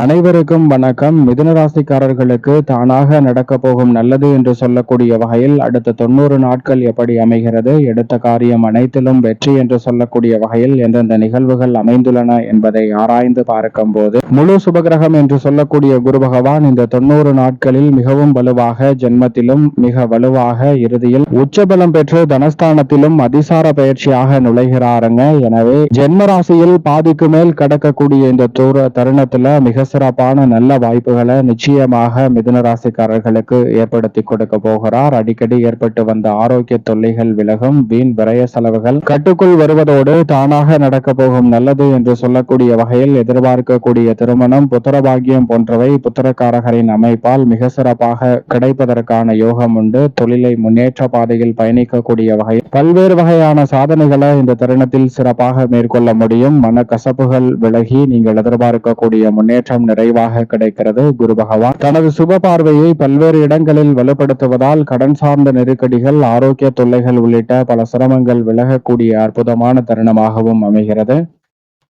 அனைவருக்கும் வணக்கம். மிதுனராசிக்காரர்களுக்கு தானாக நடக்க போகும் நல்லது என்று சொல்லக்கூடிய வகையில் அடுத்த தொண்ணூறு நாட்கள் எப்படி அமைகிறது எடுத்த காரியம் அனைத்திலும் வெற்றி என்று சொல்லக்கூடிய வகையில் எந்தெந்த நிகழ்வுகள் அமைந்துள்ளன என்பதை ஆராய்ந்து பார்க்கும் போது முழு சுபகிரகம் என்று சொல்லக்கூடிய குரு பகவான் இந்த தொண்ணூறு நாட்களில் மிகவும் வலுவாக ஜென்மத்திலும் மிக வலுவாக இறுதியில் உச்சபலம் பெற்று தனஸ்தானத்திலும் அதிசார பயிற்சியாக நுழைகிறாருங்க. எனவே ஜென்ம ராசியில் பாதிக்கு மேல் கடக்கக்கூடிய இந்த தூர தருணத்துல மிக சிறப்பான நல்ல வாய்ப்புகளை நிச்சயமாக மிதுன ராசிக்காரர்களுக்கு ஏற்படுத்தி கொடுக்க போகிறார். அடிக்கடி ஏற்பட்டு வந்த ஆரோக்கிய தொல்லைகள் விலகும். வீண் விரய செலவுகள் கட்டுக்குள் வருவதோடு தானாக நடக்க போகும் நல்லது என்று சொல்லக்கூடிய வகையில் எதிர்பார்க்கக்கூடிய திருமணம் புத்திரபாகியம் போன்றவை புத்திரக்காரகரின் அமைப்பால் மிக சிறப்பாக கிடைப்பதற்கான யோகம் உண்டு. தொழிலை முன்னேற்ற பாதையில் பயணிக்கக்கூடிய வகையில் பல்வேறு வகையான சாதனைகளை இந்த தருணத்தில் சிறப்பாக மேற்கொள்ள முடியும். மன கசப்புகள் விலகி நீங்கள் எதிர்பார்க்கக்கூடிய மாற்றம் நிறைவாக கிடைக்கிறது. குரு பகவான் தனது சுப பார்வையை பல்வேறு இடங்களில் வலுப்படுத்துவதால் கடன் சார்ந்த நெருக்கடிகள் ஆரோக்கிய தொல்லைகள் உள்ளிட்ட பல சிரமங்கள் விலகக்கூடிய அற்புதமான தருணமாகவும் அமைகிறது.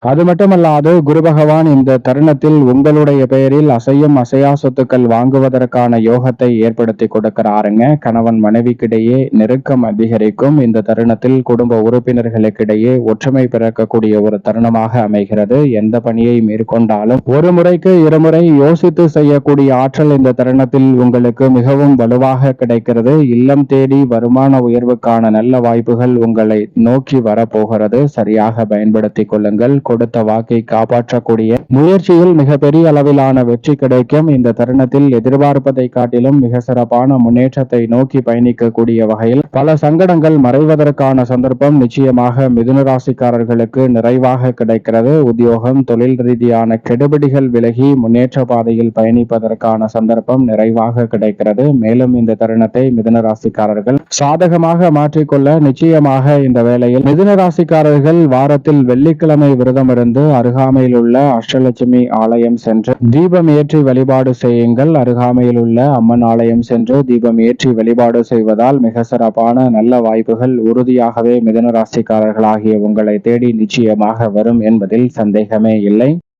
அது மட்டுமல்லாது குரு பகவான் இந்த தருணத்தில் உங்களுடைய பெயரில் அசையும் அசையா சொத்துக்கள் வாங்குவதற்கான யோகத்தை ஏற்படுத்தி கொடுக்கிறாருங்க. கணவன் மனைவிக்கிடையே நெருக்கம் அதிகரிக்கும். இந்த தருணத்தில் குடும்ப உறுப்பினர்களுக்கிடையே ஒற்றுமை பிறக்கக்கூடிய ஒரு தருணமாக அமைகிறது. எந்த பணியை மேற்கொண்டாலும் ஒரு முறைக்கு இருமுறை யோசித்து செய்யக்கூடிய ஆற்றல் இந்த தருணத்தில் உங்களுக்கு மிகவும் வலுவாக கிடைக்கிறது. இல்லம் தேடி வருமான உயர்வுக்கான நல்ல வாய்ப்புகள் உங்களை நோக்கி வரப்போகிறது. சரியாக பயன்படுத்திக் கொள்ளுங்கள். கொடுத்த வாக்கை காப்பாற்றக்கூடிய முயற்சியில் மிகப்பெரிய அளவிலான வெற்றி கிடைக்கும். இந்த தருணத்தில் எதிர்பார்ப்பதை காட்டிலும் மிக சிறப்பான முன்னேற்றத்தை நோக்கி பயணிக்கக்கூடிய வகையில் பல சங்கடங்கள் மறைவதற்கான சந்தர்ப்பம் நிச்சயமாக மிதுன ராசிக்காரர்களுக்கு நிறைவாக கிடைக்கிறது. உத்தியோகம் தொழில் ரீதியான கெடுபிடிகள் விலகி முன்னேற்ற பாதையில் பயணிப்பதற்கான சந்தர்ப்பம் நிறைவாக கிடைக்கிறது. மேலும் இந்த தருணத்தை மிதுன ராசிக்காரர்கள் சாதகமாக மாற்றிக்கொள்ள நிச்சயமாக இந்த வேளையில் மிதுன ராசிக்காரர்கள் வாரத்தில் வெள்ளிக்கிழமை விரதம் இருந்து அருகாமையில் உள்ள அஷ்டலட்சுமி ஆலயம் சென்று தீபம் ஏற்றி வழிபாடு செய்யுங்கள். அருகாமையில் உள்ள அம்மன் ஆலயம் சென்று தீபம் ஏற்றி வழிபாடு செய்வதால் மிக சிறப்பான நல்ல வாய்ப்புகள் உறுதியாகவே மிதனராசிக்காரர்களாகிய உங்களை தேடி நிச்சயமாக வரும் என்பதில் சந்தேகமே இல்லை.